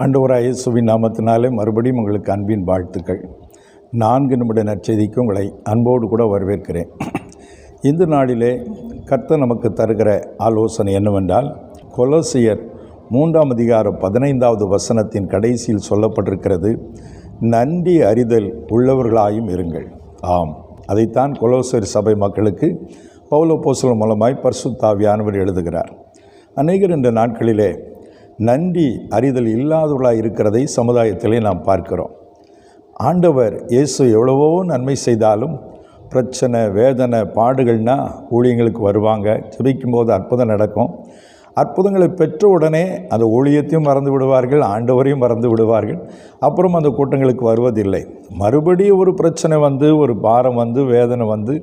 ஆண்டவராக இயேசுவின் நாமத்தினாலே மறுபடியும் உங்களுக்கு அன்பின் வாழ்த்துக்கள். நான்கு நிமிட நற்செய்திக்கு உங்களை அன்போடு கூட வரவேற்கிறேன். இந்த நாளிலே கர்த்தர் நமக்கு தருகிற ஆலோசனை என்னவென்றால் கொலோசியர் மூன்றாம் அதிகாரம் பதினைந்தாவது வசனத்தின் கடைசியில் சொல்லப்பட்டிருக்கிறது நன்றி அறிதல் உள்ளவர்களாயும் இருங்கள். ஆம். அதைத்தான் கொலோசியர் சபை மக்களுக்கு பௌலோப்போஸ்தலன் மூலமாய் பர்சுத்தாவியானவர் எழுதுகிறார். அநேகர் இந்த நாட்களிலே நன்றி அறிதல் இல்லாதவர்களாக இருக்கிறதை சமுதாயத்திலே நாம் பார்க்கிறோம். ஆண்டவர் இயேசு எவ்வளவோ நன்மை செய்தாலும் பிரச்சனை வேதனை பாடுகள்னா ஊழியங்களுக்கு வருவாங்க. ஜபிக்கும்போது அற்புதம் நடக்கும். அற்புதங்களை பெற்ற உடனே அந்த ஊழியத்தையும் மறந்து விடுவார்கள் ஆண்டவரையும் மறந்து விடுவார்கள். அப்புறம் அந்த கூட்டங்களுக்கு வருவதில்லை. மறுபடியும் ஒரு பிரச்சனை வந்து ஒரு பாரம் வந்து வேதனை வந்து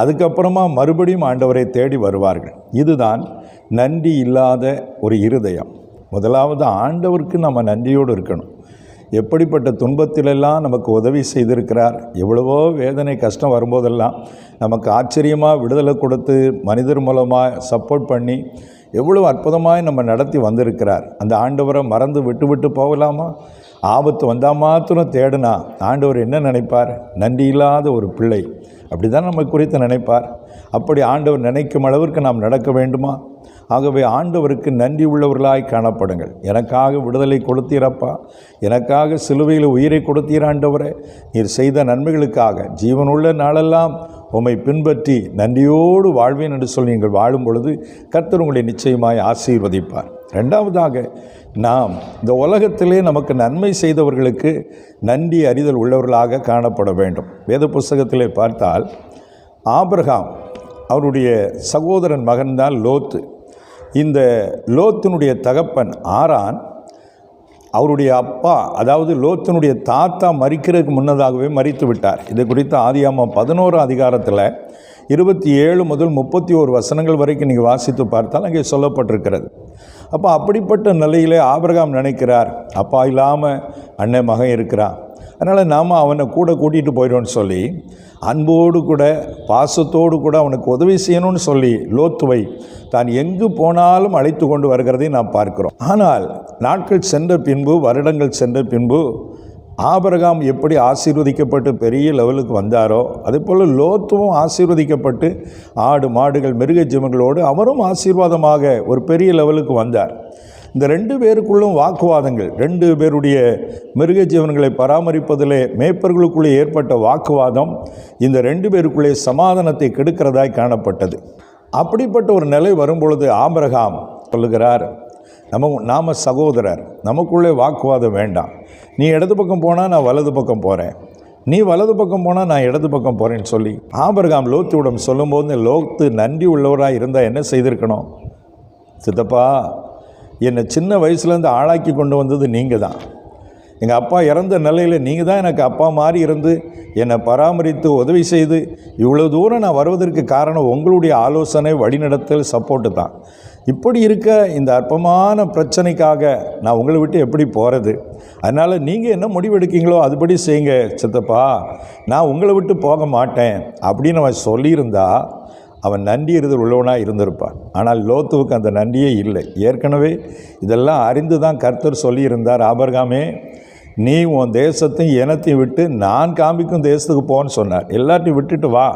அதுக்கப்புறமா மறுபடியும் ஆண்டவரை தேடி வருவார்கள். இதுதான் நன்றி இல்லாத ஒரு இருதயம். முதலாவது ஆண்டவருக்கு நம்ம நன்றியோடு இருக்கணும். எப்படிப்பட்ட துன்பத்திலெல்லாம் நமக்கு உதவி செய்திருக்கிறார் எவ்வளவோ வேதனை கஷ்டம் வரும்போதெல்லாம் நமக்கு ஆச்சரியமாக விடுதலை கொடுத்து மனிதர் மூலமாக சப்போர்ட் பண்ணி எவ்வளோ அற்புதமாக நம்ம நடத்தி வந்திருக்கிறார். அந்த ஆண்டவரை மறந்து விட்டு விட்டு போகலாமா? ஆபத்து வந்தால் மாத்திரம் தேடுனா ஆண்டவர் என்ன நினைப்பார்? நன்றி இல்லாத ஒரு பிள்ளை. அப்படி தான் நம்ம குறித்து நினைப்பார். அப்படி ஆண்டவர் நினைக்கும் அளவிற்கு நாம் நடக்க வேண்டுமா? ஆகவே ஆண்டவருக்கு நன்றி உள்ளவர்களாய் காணப்படுங்கள். எனக்காக விடுதலை கொடுத்தீரப்பா. எனக்காக சிலுவையில் உயிரை கொடுத்தீராண்டவரே நீர் செய்த நன்மைகளுக்காக ஜீவனுள்ள நாளெல்லாம் உம்மை பின்பற்றி நன்றியோடு வாழ்வேன் என்று சொல்லி நீங்கள் வாழும் பொழுது கர்த்தர் உங்களை நிச்சயமாய் ஆசீர்வதிப்பார். ரெண்டாவதாக நாம் இந்த உலகத்திலே நமக்கு நன்மை செய்தவர்களுக்கு நன்றி அறிதல் உள்ளவர்களாக காணப்பட வேண்டும். வேத புஸ்தகத்திலே பார்த்தால் ஆபிரகாம் அவருடைய சகோதரன் மகன்தான் லோத்து. இந்த லோத்தினுடைய தகப்பன் ஆரான் அவருடைய அப்பா அதாவது லோத்தினுடைய தாத்தா மறிக்கிறதுக்கு முன்னதாகவே மறித்து விட்டார். இது குறித்து ஆதியாமா பதினோரு அதிகாரத்தில் இருபத்தி ஏழு முதல் முப்பத்தி ஓரு வசனங்கள் வரைக்கும் நீங்கள் வாசித்து பார்த்தால் அங்கே சொல்லப்பட்டிருக்கிறது. அப்போ அப்படிப்பட்ட நிலையிலே ஆபிரகாம் நினைக்கிறார் அப்பா இல்லாமல் அண்ணன் மகன் இருக்கிறான். அதனால் நாம் அவனை கூட கூட்டிகிட்டு போயிடும்னு சொல்லி அன்போடு கூட பாசத்தோடு கூட அவனுக்கு உதவி செய்யணும்னு சொல்லி லோத்துவை தான் எங்கு போனாலும் அழைத்து கொண்டு வருகிறதை நாம் பார்க்கிறோம். ஆனால் நாட்கள் சென்ற பின்பு வருடங்கள் சென்ற பின்பு ஆபரகாம் எப்படி ஆசீர்வதிக்கப்பட்டு பெரிய லெவலுக்கு வந்தாரோ அதே போல் லோத்துவும் ஆசீர்வதிக்கப்பட்டு ஆடு மாடுகள் மிருக ஜீவங்களோடு அவரும் ஆசீர்வாதமாக ஒரு பெரிய லெவலுக்கு வந்தார். இந்த ரெண்டு பேருக்குள்ளும் வாக்குவாதங்கள் ரெண்டு பேருடைய மிருக ஜீவன்களை பராமரிப்பதிலே மேய்ப்பர்களுக்குள்ளே ஏற்பட்ட வாக்குவாதம் இந்த ரெண்டு பேருக்குள்ளே சமாதானத்தை கெடுக்கிறதாய் காணப்பட்டது. அப்படிப்பட்ட ஒரு நிலை வரும்பொழுது ஆபரகாம் சொல்லுகிறார் நம்ம நாம் சகோதரர் நமக்குள்ளே வாக்குவாதம் வேண்டாம். நீ இடது பக்கம் போனால் நான் வலது பக்கம் போகிறேன் நீ வலது பக்கம் போனால் நான் இடது பக்கம் போகிறேன்னு சொல்லி ஆபரகாம் லோத்துவிடம் சொல்லும்போது லோத்து நன்றி உள்ளவராக இருந்தால் என்ன செய்திருக்கணும்? சித்தப்பா என்னை சின்ன வயசுலேருந்து ஆளாக்கி கொண்டு வந்தது நீங்கள் தான். எங்கள் அப்பா இறந்த நிலையில் நீங்கள் தான் எனக்கு அப்பா மாதிரி இருந்து என்னை பராமரித்து உதவி செய்து இவ்வளோ தூரம் நான் வருவதற்கு காரணம் உங்களுடைய ஆலோசனை வழிநடத்தல் சப்போர்ட்டு தான். இப்படி இருக்க இந்த அற்பமான பிரச்சனைக்காக நான் உங்களை விட்டு எப்படி போகிறது அதனால் நீங்கள் என்ன முடிவெடுக்கீங்களோ அதுபடி செய்யுங்க சித்தப்பா. நான் உங்களை விட்டு போக மாட்டேன் அப்படின்னு அவன் சொல்லியிருந்தா அவன் நன்றி இருதல் உள்ளவனாக இருந்திருப்பான். ஆனால் லோத்துவுக்கு அந்த நன்றியே இல்லை. ஏற்கனவே இதெல்லாம் அறிந்து தான் கர்த்தர் சொல்லியிருந்தார். ஆபர்காமே நீ உன் தேசத்தையும் இனத்தையும் விட்டு நான் காமிக்கும் தேசத்துக்கு போன்னு சொன்னார். எல்லாத்தையும் விட்டுட்டு வா.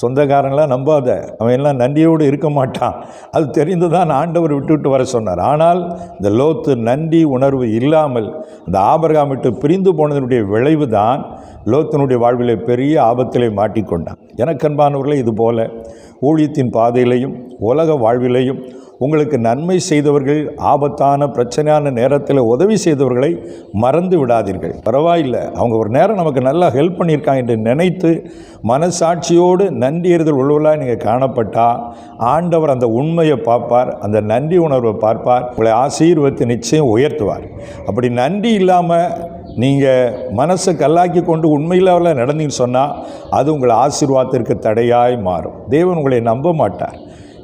சொந்தக்காரங்களாம் நம்பாத. அவன் எல்லாம் நன்றியோடு இருக்க மாட்டான். அது தெரிந்து தான் ஆண்டவர் விட்டுவிட்டு வர சொன்னார். ஆனால் இந்த லோத்து நன்றி உணர்வு இல்லாமல் அந்த ஆபரகாம் விட்டு பிரிந்து போனதனுடைய விளைவு தான் லோத்தனுடைய வாழ்விலே பெரிய ஆபத்திலே மாட்டிக்கொண்டான். எனக்கன்பானவர்களே இது போல ஊழியத்தின் பாதையிலையும் உலக வாழ்விலையும் உங்களுக்கு நன்மை செய்தவர்கள் ஆபத்தான பிரச்சனையான நேரத்தில் உதவி செய்தவர்களை மறந்து விடாதீர்கள். பரவாயில்லை. அவங்க ஒரு நேரம் நமக்கு நல்லா ஹெல்ப் பண்ணியிருக்காங்க என்று நினைத்து மனசாட்சியோடு நன்றி எறிதல் உள்ளவர்களாக நீங்கள் காணப்பட்டால் ஆண்டவர் அந்த உண்மையை பார்ப்பார் அந்த நன்றி உணர்வை பார்ப்பார் உங்களை ஆசீர்வத்தை நிச்சயம் உயர்த்துவார். அப்படி நன்றி இல்லாமல் நீங்கள் மனசை கல்லாக்கி கொண்டு உண்மையில் நடந்தீங்கன்னு சொன்னால் அது உங்கள் ஆசீர்வாதத்திற்கு தடையாய் மாறும். தேவன் உங்களை நம்ப மாட்டார்.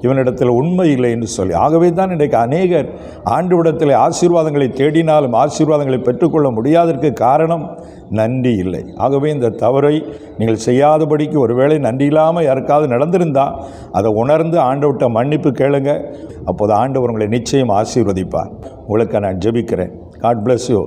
இவனிடத்தில் உண்மை இல்லை என்று சொல்லி. ஆகவே தான் இன்றைக்கு அநேகர் ஆண்டுவிடத்தில் ஆசீர்வாதங்களை தேடினாலும் ஆசீர்வாதங்களை பெற்றுக்கொள்ள முடியாததற்கு காரணம் நன்றி இல்லை. ஆகவே இந்த தவறை நீங்கள் செய்யாதபடிக்கு ஒருவேளை நன்றி இல்லாமல் யாருக்காவது நடந்திருந்தால் அதை உணர்ந்து ஆண்டவர்கிட்ட மன்னிப்பு கேளுங்க. அப்போது ஆண்டவர் உங்களை நிச்சயம் ஆசீர்வதிப்பார். உங்களுக்கு நான் ஜெபிக்கிறேன். God bless you